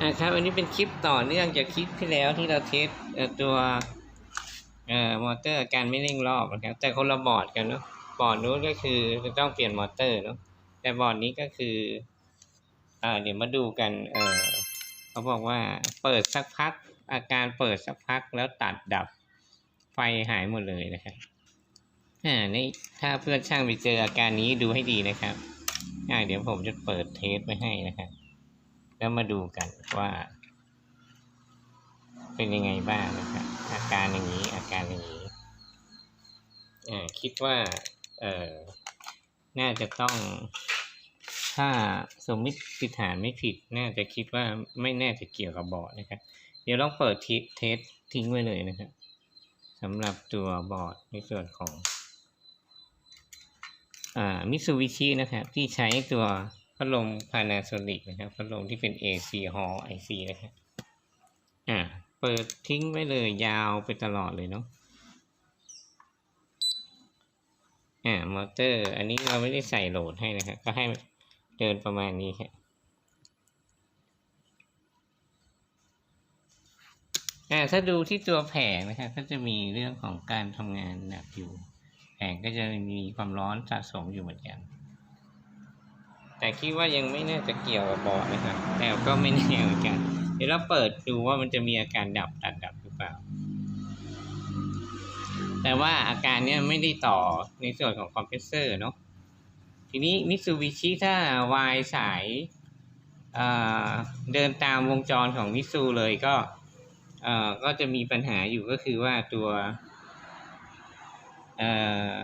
ครับอันนี้เป็นคลิปต่อเนื่องจากคลิปที่แล้วที่เราเทสตัวเอ่อมอเตอร์อาการไม่เร่งรอบนะครับแต่คนละบอร์ดกันเนาะบอร์ดนู้นก็คือจะต้องเปลี่ยนมอเตอร์เนาะแต่บอร์ดนี้ก็คืออ่าเดี๋ยวมาดูกันเออเขาบอกว่าเปิดสักพัก อาการเปิดสักพักแล้วตัดดับไฟหายหมดเลยนะครับอ่านี่ถ้าเพื่อนช่างไปเจออาการนี้ดูให้ดีนะครับอ่าเดี๋ยวผมจะเปิดเทสไว้ให้นะครับ แล้วมาดูกันว่า เป็นยังไงบ้างนะครับ อาการอย่างนี้อาการอย่างนี้คิดว่าเออน่าจะต้อง ถ้าสมมติฐานไม่ผิด น่าจะคิดว่าไม่แน่จะเกี่ยวกับบอร์ดนะครับ เดี๋ยวลองเปิดเทสทิ้งไว้เลยนะครับสำหรับตัวบอร์ดในส่วนของอมิ t ซูบิชินะครับ ที่ใช้ตัว พัดลม Panasonic นะครับพัดลมที่เป็น AC Hall IC นะครับอ่าเปิดทิ้งไว้เลยยาวไปตลอดเลยเนาะอ่ามอเตอร์ อันนี้เราไม่ได้ใส่โหลดให้นะครับก็ให้เดินประมาณนี้ครับอ่าถ้าดูที่ตัวแผงนะครับก็จะมีเรื่องของการทำงานหนักอยู่ แผงก็จะมีความร้อนสะสมอยู่เหมือนกัน แต่คิดว่ายังไม่น่าจะเกี่ยวกับบอร์ดนะครับ แต่ก็ไม่แน่เหมือนกัน เดี๋ยวเราเปิดดูว่ามันจะมีอาการดับตัดดับหรือเปล่า แต่ว่าอาการเนี้ยไม่ได้ต่อในส่วนของคอมเพรสเซอร์เนาะ ทีนี้มิ t ซูบิชิถ้าวายสายเอ่อเดินตามวงจรของมิซูเลยก็เอ่อก็จะมีปัญหาอยู่ก็คือว่าตัวเอ่อ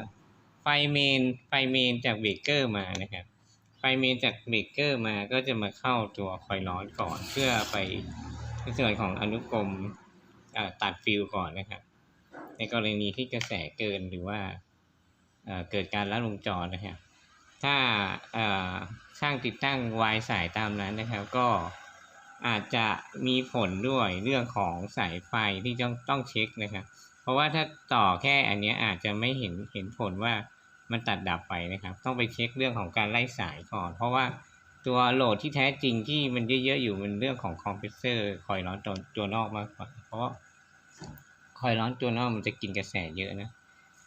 ไฟเมนไฟเมนจากเบรกเกอร์มานะครับ เมนจากเบรกเกอร์มาก็จะมาเข้าตัวคอยล์ร้อนก่อนเพื่อไปในส่วนของอนุกรมตัดฟิลก่อนนะครับ ในกรณีที่กระแสเกินหรือว่าเกิดการลัดวงจรนะครับถ้าช่างติดตั้งวายสายตามนั้นนะครับ ก็อาจจะมีผลด้วยเรื่องของสายไฟที่ต้องต้องเช็คนะครับ เพราะว่าถ้าต่อแค่อันนี้อาจจะไม่เห็นเห็นผลว่า มันตัดดับไปนะครับ ต้องไปเช็คเรื่องของการไล่สายก่อน เพราะว่าตัวโหลดที่แท้จริงที่มันเยอะๆอยู่มันเรื่องของคอมเพรสเซอร์คอยล์ร้อนตัวตัวนอกมากกว่าเพราะคอยล์ร้อนตัวนอกมันจะกินกระแสเยอะนะ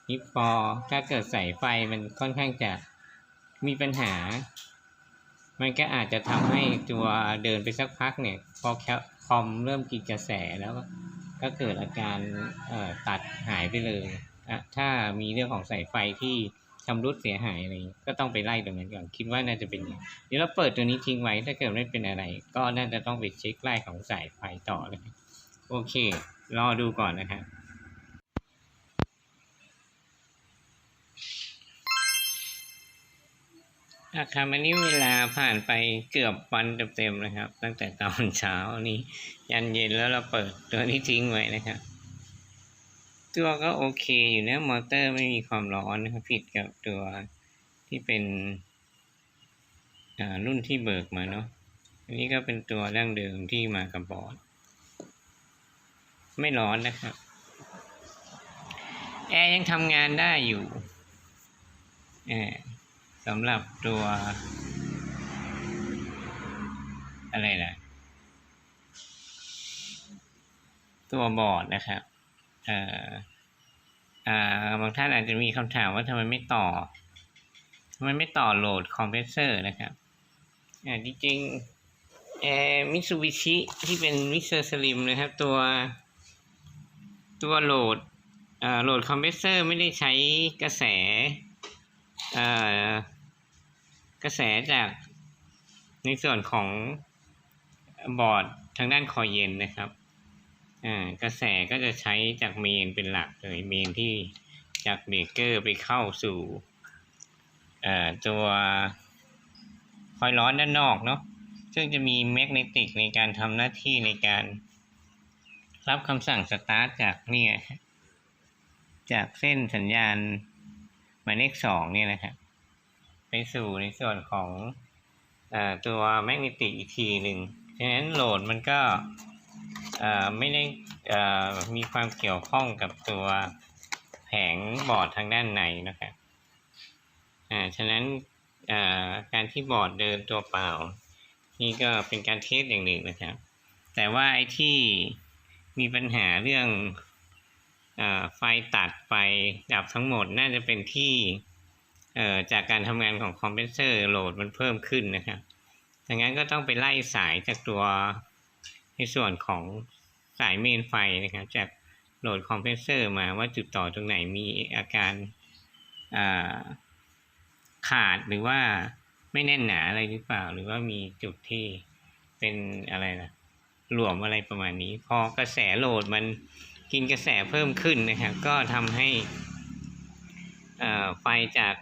นี่พอถ้าเกิดใสายไฟมันค่อนข้างจะมีปัญหา มันก็อาจจะทำให้ตัวเดินไปสักพักเนี่ย พอแคอมเริ่มกินกระแสแล้วก็เกิดอาการตัดหายไปเลย ถ้ามีเรื่องของสายไฟที่ ชำรุดเสียหายอะไรก็ต้องไปไล่ตรงนั้นก่อนคิดว่าน่าจะเป็นอย่างนี้เดี๋ยวเราเปิดตัวนี้ทิ้งไว้ถ้าเกิดไม่เป็นอะไร ก็น่าจะต้องไปเช็คไล่ของสายไฟต่อเลยโอเค รอดูก่อนนะครับอาคารวันนี้เวลาผ่านไปเกือบวันเต็มๆนะครับ ตั้งแต่ตอนเช้านี้ ยันเย็นแล้วเราเปิดตัวนี้ทิ้งไว้นะครับ ตัวก็โอเคอยู่นะมอเตอร์ไม่มีความร้อนนะครับ ผิดกับตัวที่เป็นอ่ารุ่นที่เบิกมาเนาะอันนี้ก็เป็นตัวดั้งเดิมที่มากับบอร์ดไม่ร้อนนะครับ แอร์ยังทำงานได้อยู่แอร์สำหรับตัว อะไรนะตัวบอร์ดนะครับ บางท่านอาจจะมีคำถามว่าทำไมไม่ต่อทำไมไม่ต่อโหลดคอมเพรสเซอร์นะครับอ่าจริงๆแอร์มิซูบิชิที่เป็นมิเซอร์สลิมนะครับตัวตัวโหลดเอ่อโหลดคอมเพรสเซอร์ไม่ได้ใช้กระแสเอ่อกระแสจากในส่วนของบอร์ดทางด้านคอยเย็นนะครับ กระแสก็จะใช้จากเมนเป็นหลักเลยเมนที่จากเบรกเกอร์ไปเข้าสู่ตัวคอยร้อนด้านนอกเนาะซึ่งจะมีแมกเนติกในการทำหน้าที่ในการรับคำสั่งสตาร์ทจากเนี่ยจากเส้นสัญญาณหมายเลขสองเนี่ยนะครับไปสู่ในส่วนของอตัวแมกเนติกอีกทีหนึ่งฉะนั้นโหลดมันก็ ไม่ได้มีความเกี่ยวข้องกับตัวแผงบอร์ดทางด้านในนะครับอ่า ฉะนั้นการที่บอร์ดเดินตัวเปล่า นี่ก็เป็นการเทสอย่างหนึ่งนะครับ แต่ว่าไอ้ที่มีปัญหาเรื่องอไฟตัดไฟดับทั้งหมดน่าจะเป็นที่จากการทำงานของคอมเพรสเซอร์โหลดมันเพิ่มขึ้นนะครับดังนั้นก็ต้องไปไล่สายจากตัว ในส่วนของสายเมนไฟนะครับ จากโหลดคอมเพรสเซอร์มาว่าจุดต่อตรงไหนมีอาการาขาดหรือว่าไม่แน่นหนาอะไรหรือเปล่า หรือว่ามีจุดที่เป็นอะไรนะหลวมอะไรประมาณนี้ พอกระแสโหลดมันกินกระแสเพิ่มขึ้นนะครับ ก็ทำให้ไฟจาก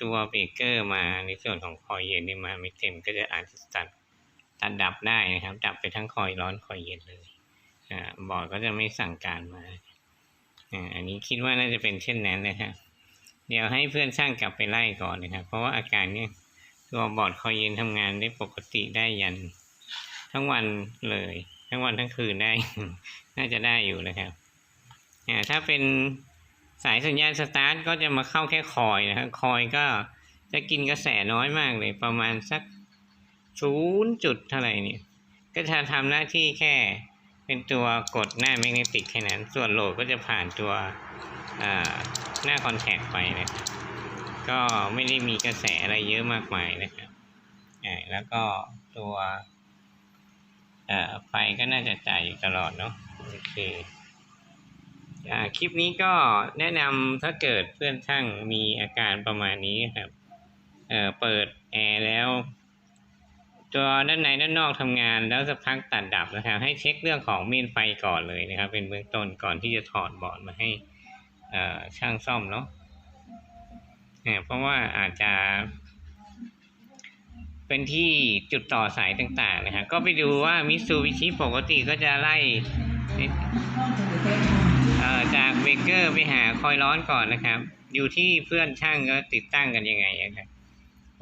ตัวเบรกเกอร์มาในส่วนของคอยเย็นนี่มาไม่เต็มก็จะอาจจะตัด ตัดดับได้นะครับ ดับไปทั้งคอยร้อนคอยเย็นเลยอบอร์ดก็จะไม่สั่งการมาอันนี้คิดว่าน่าจะเป็นเช่นนั้นนะครับเดี๋ยวให้เพื่อนช่างกลับไปไล่ก่อนนะครับ เพราะว่าอาการเนี้ยตัวบอร์ดคอยเย็นทำงานได้ปกติได้ยัน ทั้งวันเลย ทั้งวันทั้งคืนได้ น่าจะได้อยู่นะครับถ้าเป็นสายสัญญาณสตาร์ทก็จะมาเข้าแค่คอยนะครับ คอยก็จะกินกระแสน้อยมากเลยประมาณสัก ศูนย์จุดเท่าไหร่นี่ก็จะทำหน้าที่แค่เป็นตัวกดหน้าแมกเนติกแค่นั้น ส่วนโหลดก็จะผ่านตัวอ่าหน้าคอนแทคไปนะครับก็ไม่ได้มีกระแสอะไรเยอะมากมายนะครับอ่าแล้วก็ตัวอ่อไฟก็น่าจะจ่ายอยู่ตลอดเนาะโอเคอ่าคลิปนี้ก็แนะนำถ้าเกิดเพื่อนช่างมีอาการประมาณนี้ครับเอ่อเปิดแอร์แล้ว ตัวด้านในด้านนอกทำงานแล้วสักพักตัดดับนะครับ ให้เช็คเรื่องของเมนไฟก่อนเลยนะครับ เป็นเบื้องต้นก่อนที่จะถอดบอร์ดมาให้ช่างซ่อมเนาะเนี่ยเพราะว่าอาจจะ เป็นที่จุดต่อสายต่างๆนะครับก็ไปดูว่ามิซูบิชิปกติก็จะไล่จากเบรกเกอร์ไปหาคอยร้อนก่อนนะครับ อยู่ที่เพื่อนช่างก็ติดตั้งกันยังไงอะครับ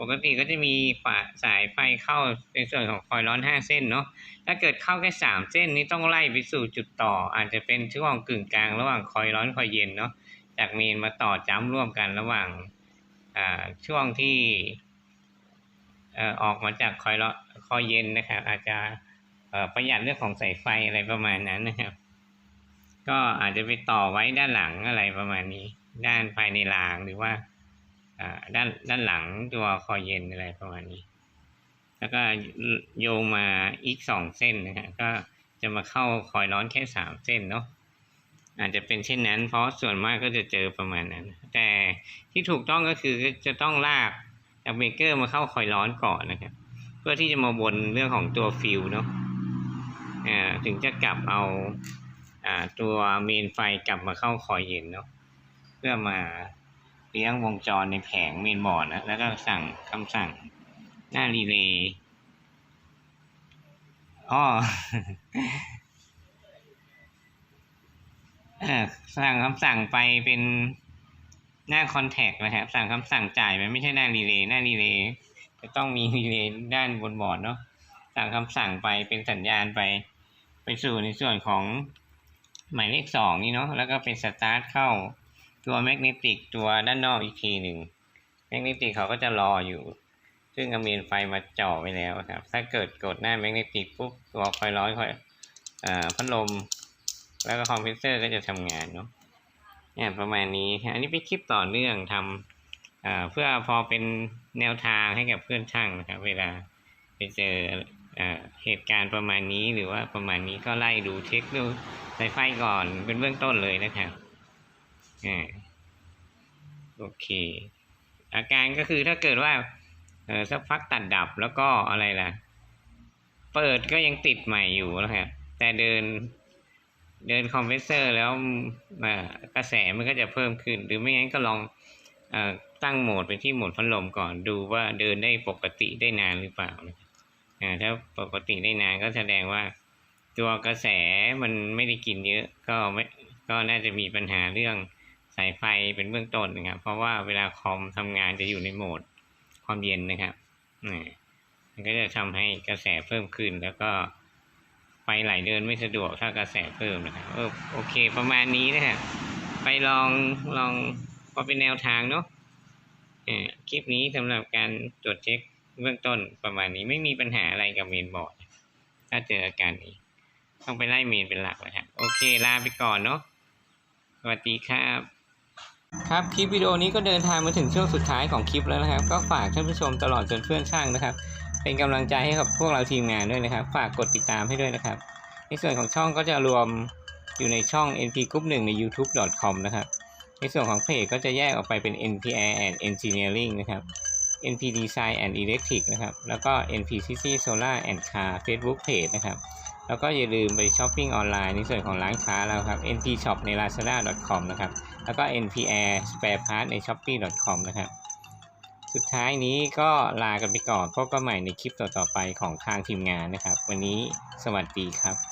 ปกติก็จะมีฝาสายไฟเข้าในส่วนของคอยล์ร้อนห้าเส้นเนาะถ้าเกิดเข้าแค่สามเส้นนี้ต้องไล่ไปสู่จุดต่อ อาจจะเป็นช่วงกึ่งกลางระหว่างคอยล์ร้อนคอยเย็นเนาะจากเมนมาต่อจ้ำร่วมกันระหว่างช่วงที่ออกมาจากคอยล์คอยเย็นนะครับอาจจะประหยัดเรื่องของสายไฟอะไรประมาณนั้นนะครับ ก็อาจจะไปต่อไว้ด้านหลังอะไรประมาณนี้ ด้านภายในรางหรือว่า ด้านด้านหลังตัวคอยเย็นอะไรประมาณนี้ แล้วก็โยงมาอีกสองเส้นนะฮะก็จะมาเข้าคอยร้อนแค่สามเส้นเนาะอาจจะเป็นเช่นนั้น เพราะส่วนมากก็จะเจอประมาณนั้น แต่ที่ถูกต้องก็คือจะต้องลากจากเบเกอร์มาเข้าคอยร้อนก่อนนะครับ เพื่อที่จะมาวนเรื่องของตัวฟิลเนาะอ่าถึงจะกลับเอาอ่าตัวเมนไฟกลับมาเข้าคอยเย็นเนาะเพื่อมา เลี้ยงวงจรในแผงเมนบอร์ดนะแล้วก็สั่งคำสั่งหน้ารีเลย์อ้อเออสั่งคำสั่งไปเป็นหน้าคอนแทคนะครับ สั่งคำสั่งจ่ายไปไม่ใช่หน้ารีเลย์หน้ารีเลย์จะต้องมีรีเลย์ด้านบนบอร์ดเนาะสั่งคำสั่งไปเป็นสัญญาณไป ไปสู่ในส่วนของหมายเลขสองนี่เนาะแล้วก็เป็นสตาร์ทเข้า ตัวแมกเนติกตัวด้านนอกอีกทีหนึ่งแมกเนติกเขาก็จะรออยู่ ซึ่งเอาเมนไฟมาจ่อไว้แล้วครับ ถ้าเกิดกดหน้าแมกเนติกปุ๊บตัวคอยร้อนคอยอพัดลม แล้วก็คอมเพิวเตอร์ก็จะทำงานเนาะเนี่ยประมาณนี้อันนี้เป็นคลิปต่อเนื่องทำเพื่อพอเป็นแนวทางให้กับเพื่อนช่างนะครับ เวลาไปเจออ่าเหตุการณ์ประมาณนี้หรือว่าประมาณนี้ก็ไล่ดูเช็คดูสายไฟก่อนเป็นเบื้องต้นเลยนะครับ อ่าโอเค อาการก็คือถ้าเกิดว่าเออสักพักตัดดับแล้วก็อะไรล่ะ เปิดก็ยังติดใหม่อยู่นะครับแต่เดินเดินคอมเพรสเซอร์แล้วอ่ากระแสมันก็จะเพิ่มขึ้น หรือไม่งั้นก็ลองเออตั้งโหมดไปที่โหมดพัดลมก่อนดูว่าเดินได้ปกติได้นานหรือเปล่านะครับอ่าถ้าปกติได้นานก็แสดงว่า ตัวกระแสมันไม่ได้กินเยอะก็ไม่ก็น่าจะมีปัญหาเรื่องายไฟเป็นเบื้องต้นนะครับ เพราะว่าเวลาคอมทำงานจะอยู่ในโหมดความเย็นนะครับอ่มันก็จะทำให้กระแสเพิ่มขึ้น แล้วก็ไฟไหลเดินไม่สะดวกถ้ากระแสเพิ่มนะครับเออโอเค ประมาณนี้นะครับไปลองลองพอเป็นแนวทางเนาะคลิปนี้สำหรับการตรวจเช็คเบื้องต้นประมาณนี้ไม่มีปัญหาอะไรกับเมนบอร์ด ถ้าเจออาการนี้ ต้องไปไล่เมนเป็นหลักเลยครับ โอเค ลาไปก่อนเนาะสวัสดีครับ ครับคลิปวิดีโอนี้ก็เดินทางมาถึงช่วงสุดท้ายของคลิปแล้วนะครับ ก็ฝากท่านผู้ชมตลอดจนเพื่อนช่างนะครับ เป็นกำลังใจให้กับพวกเราทีมงานด้วยนะครับ ฝากกดติดตามให้ด้วยนะครับ ในส่วนของช่องก็จะรวมอยู่ในช่อง NP Group 1ใน youtube.com นะครับ ในส่วนของเพจก็จะแยกออกไปเป็น NPR and Engineering นะครับ NP Design and Electric นะครับ แล้วก็ NP City Solar and Car Facebook Page นะครับ แล้วก็อย่าลืมไปช้อปปิ้งออนไลน์ในส่วนของร้านค้าเราครับ NP Shop ใน lazada.com นะครับ แล้วก็ NPR Spare Part ใน shopee.com นะครับ สุดท้ายนี้ก็ลากันไปก่อนพบกันใหม่ในคลิปต่อๆไปของทางทีมงานนะครับ วันนี้สวัสดีครับ